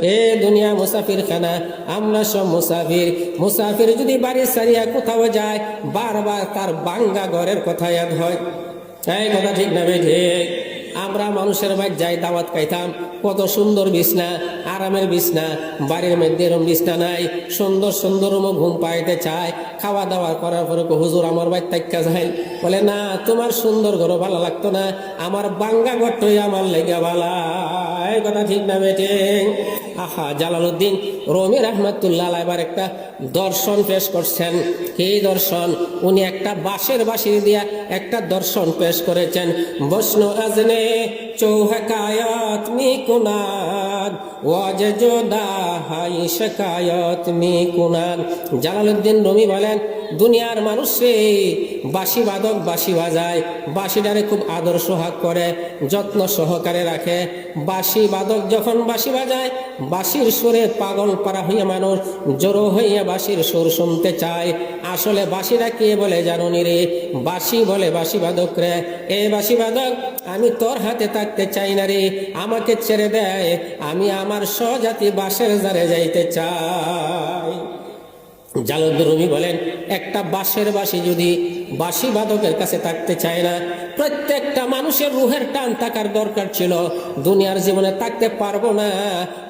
এ দুনিয়া মুসাফির খানা, আমরা সব মুসাফির। মুসাফির যদি বাড়ি সারিয়া কোথাও যায়, বারবার তার বাঙ্গা ঘরের কথা ইয়াদ হয়। এই কথা ঠিক না ঠিক। আমরা মানুষের বাড়ি যাই দাওয়াত খাইতাম কত সুন্দর বিছনা, আরামের বিছনা, বাড়ির মধ্যে এরম বিছনা নাই। সুন্দর সুন্দর ঘুম পাইতে চায়। খাওয়া দাওয়া করার পরে হুজুর, আমার বাড়ি তাইকা যাই বলে, না, তোমার সুন্দর ঘর ভালো লাগতো না। আমার বাঙ্গা ঘরটাই আমার লেগে ভালা। এই কথা ঠিক না বেটে আহা, জালালউদ্দিন, রমি রহমতুল্লাহ এবার একটা দর্শন পেশ করছেন। কি দর্শন? উনি একটা বাঁশের বাঁশি দিয়া একটা দর্শন পেশ করেছেন। বৈষ্ণু আজনে চৌহকায়ত মি কুনাদ ওয়াজ জোদা হাই মি কুনাদ জালালউদ্দিন রুমি বলেন দুনিয়ার মানুষে বাঁশি বাদক বাঁশি বাজায়, বাঁশিটারে খুব আদর সোহাগ করে, যত্ন সহকারে রাখে। বাঁশি বাদক যখন বাঁশি বাজায়, বাঁশির সুরে পাগল পারা হইয়া মানুষ জড়ো হইয়া বাঁশির সুর শুনতে চায়। আসলে বাঁশিটা কে বলে জানো রে? বাঁশি বলে বাঁশি বাদক রে। এ বাঁশি বাদক, আমি তোর হাতে থাকতে চাই না রে। আমাকে ছেড়ে দেয় আমি আমার স্বজাতি বাঁশের জারে যাইতে চাই। জালুদ্দুর রুমি বলেন, একটা বাঁশের বাঁশি যদি বাঁশি বাদকের কাছে থাকতে চায় না, প্রত্যেকটা মানুষের রুহের টান থাকার দরকার ছিল। দুনিয়ার জীবনে থাকতে পারব না,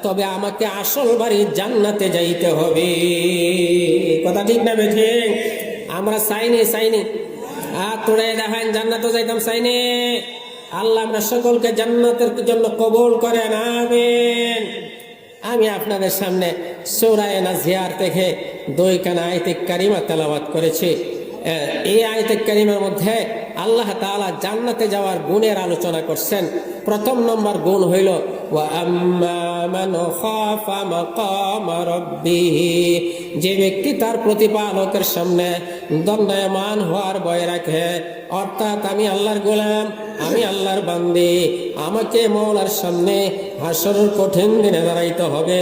তবে আমাকে আসল বাড়ি জান্নাতে যাইতে হবে। কথা ঠিক না বেঠে? আমরা চাইনি চাইনি আর তোরে দেখান, জান্নাতে যাইতাম চাইনি আল্লাহ আমরা সকলকে জান্নাতের জন্য কবল করেন আমিন আমি আপনাদের সামনে সৌরায় নাজিয়ার থেকে দুই কানা আয়তিক কারিমা তেলাবাত করেছি। এই আয়তিক কারিমার মধ্যে আল্লাহ তাআলা জান্নাতে যাওয়ার গুণের আলোচনা করছেন। প্রথম নম্বর গুণ হইল যে ব্যক্তি তার প্রতিপালকের সামনে দণ্ডায়মান হওয়ার ভয় রাখে, অর্থাৎ আমি আল্লাহর গোলাম আমি আল্লাহর বান্দি, আমাকে মৌলার সামনে হাসরের কঠিন দিনে দাঁড়াইতে হবে।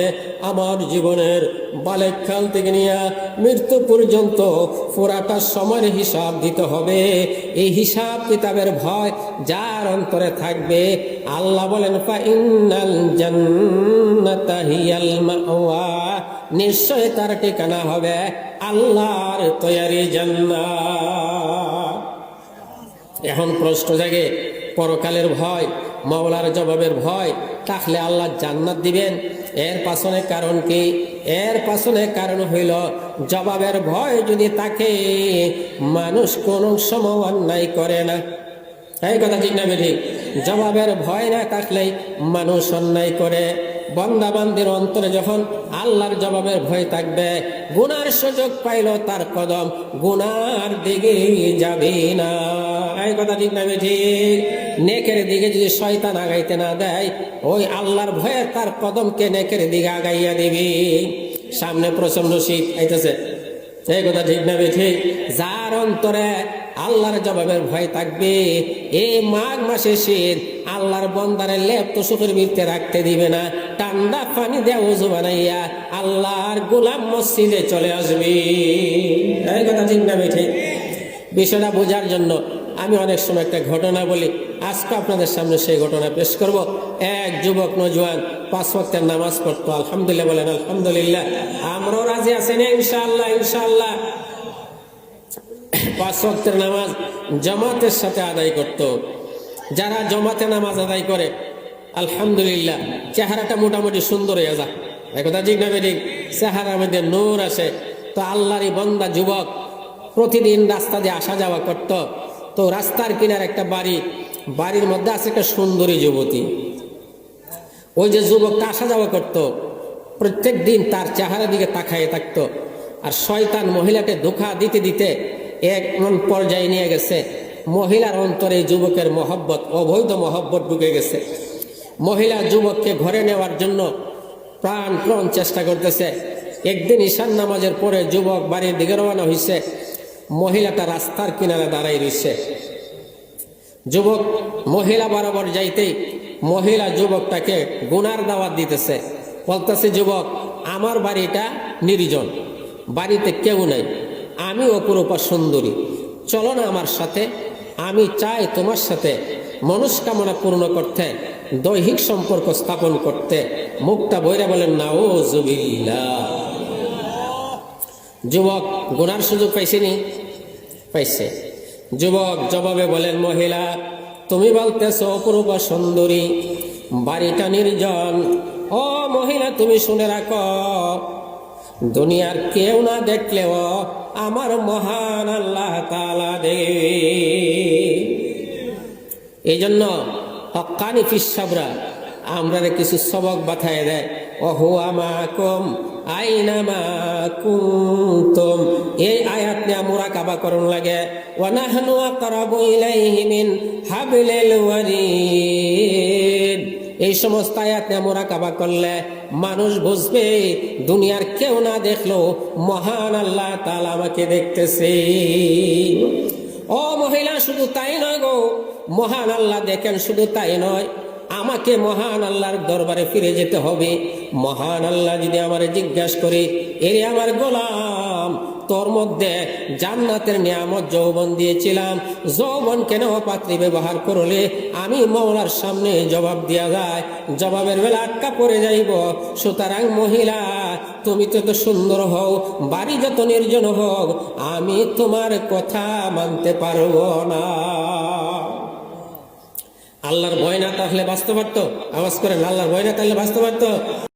আমার জীবনের বালেককাল থেকে নিয়ে মৃত্যু পর্যন্ত পুরাটা সময়ের হিসাব দিতে হবে। এই হিসাব কিতাবের ভয় যার অন্তরে থাকবে। আল্লাহ বলেন নিশ্চয় তার ঠিকানা হবে আল্লাহর তৈয়ারি জান্নাত। এখন প্রশ্ন জাগে, পরকালের ভয়, মাওলার জবাবের ভয়, তাহলে আল্লাহ জান্নাত দিবেন? এর পাছনে কারণ কি? এর পাছনে কারণ হইল, জবাবের ভয় যদি তাকে, মানুষ কোন সময় অন্যায় করে না। এই কথা ঠিক না ঠিক জবাবের ভয় না থাকলেই মানুষ অন্যায় করে। বন্দাবান্দির অন্তরে যখন আল্লাহর জবাবের ভয় থাকবে, গুনার সুযোগ পাইল তার কদম, গুনার দিকে যাবে না। এই কথা ঠিক না ঠিক নেকের দিকে যদি শয়তান আগাইতে না দেয়, ওই আল্লাহর ভয়ে তার কদমকে নেকের দিকে আগাইয়া দিবি। সামনে প্রচণ্ড শীত আইতেছে। এই কথা ঠিক না ঠিক যার অন্তরে আল্লাহর জবাবের ভয় থাকবে। এই মাঘ মাসে শীত আল্লাহর বন্দারে লেপ তো সুখের রাখতে দিবে না। ঠান্ডা পানি দেওয়া উজু বানাইয়া আল্লাহর গোলাম মসজিদে চলে আসবি। এই কথা ঠিক বিষয়টা বোঝার জন্য আমি অনেক সময় একটা ঘটনা বলি। আজকে আপনাদের সামনে সেই ঘটনা পেশ করব। এক যুবক নজওয়ান পাঁচ ওয়াক্তের নামাজ পড়তো। আলহামদুলিল্লাহ বলেন, আলহামদুলিল্লাহ। আমরাও রাজি আছেন ইনশাআল্লাহ ইনশাআল্লাহ। পাঁচ ওয়াক্তের নামাজ জামাতের সাথে আদায় করত। যারা জমাতে নামাজ আদায় করে, আলহামদুলিল্লাহ, চেহারাটা মোটামুটি সুন্দর হয়ে যায়। একথা ঠিক না ঠিক চেহারার মধ্যে নূর আসে। তো আল্লাহরই বন্দা যুবক, প্রতিদিন রাস্তা দিয়ে আসা যাওয়া করত। তো রাস্তার কিনার একটা বাড়ি, বাড়ির মধ্যে আছে একটা সুন্দরী যুবতী। ওই যে যুবকটা আসা যাওয়া করত। প্রত্যেক দিন তার চেহারা দিকে তাকায় থাকতো। আর শয়তান মহিলাকে ধোকা দিতে দিতে এমন পর্যায়ে নিয়ে গেছে। মহিলার অন্তরে যুবকের মহব্বত, অবৈধ মহব্বত ঢুকে গেছে। মহিলা যুবককে ঘরে নেওয়ার জন্য প্রাণ প্রাণ চেষ্টা করতেছে। একদিন ঈশান নামাজের পরে যুবক বাড়ির দিকে রওনা হয়েছে মহিলাটা রাস্তার কিনারে দাঁড়াই রয়েছে যুবক, মহিলা বরাবর যাইতেই মহিলা যুবকটাকে গুনার দাওয়াত দিতেছে। বলতেছে, যুবক, আমার বাড়িটা নির্জন। বাড়িতে কেউ নাই। আমি অপরূপা সুন্দরী চলো না আমার সাথে। আমি চাই তোমার সাথে মনস্কামনা পূর্ণ করতে, দৈহিক সম্পর্ক স্থাপন করতে। মুক্তা বইরা বলেন না ও জুবিল্লা যুবক গুনার সুযোগ পাইছেনি? পাইছে। যুবক জবাবে বলেন, মহিলা, তুমি বলতেছ অপরূপ সুন্দরী বাড়িটা নির্জন। ও মহিলা, তুমি শুনে রাখো দুনিয়ার কেউ না দেখলেও আমার মহান আল্লাহ তালা দেবে এই জন্য হকানি ফিসাবরা আমরা কিছু সবক বাথায় দেয় ওহু আমাকুম আইনামা কুনতুম লাগে। এই সমস্ত আয়াত নিয়ে কাবা করলে মানুষ বুঝবে, দুনিয়ার কেউ না দেখল, মহান আল্লাহ তাআলা আমাকে দেখতেছে। ও মহিলা, শুধু তাই নয় গো, মহান আল্লাহ দেখেন, শুধু তাই নয়, আমাকে মহান আল্লাহর দরবারে ফিরে যেতে হবে। মহান আল্লাহ যদি আমার জিজ্ঞাসা করে, এরে আমার গোলাম তোর মধ্যে জান্নাতের নিয়ামত যৌবন দিয়েছিলাম। যৌবন কেন পাত্রী ব্যবহার করলে? আমি মৌলার সামনে জবাব দেওয়া যায়, জবাবের বেলা আটকা পড়ে যাইব। সুতরাং মহিলা, তুমি তো সুন্দর হও, বাড়ি যত নির্জন হোক, আমি তোমার কথা মানতে পারব না। আল্লাহর ভয় না তাহলে বাঁচতে পারতো? আওয়াজ করেন, আল্লাহর ভয় না তাহলে বাঁচতে পারতো?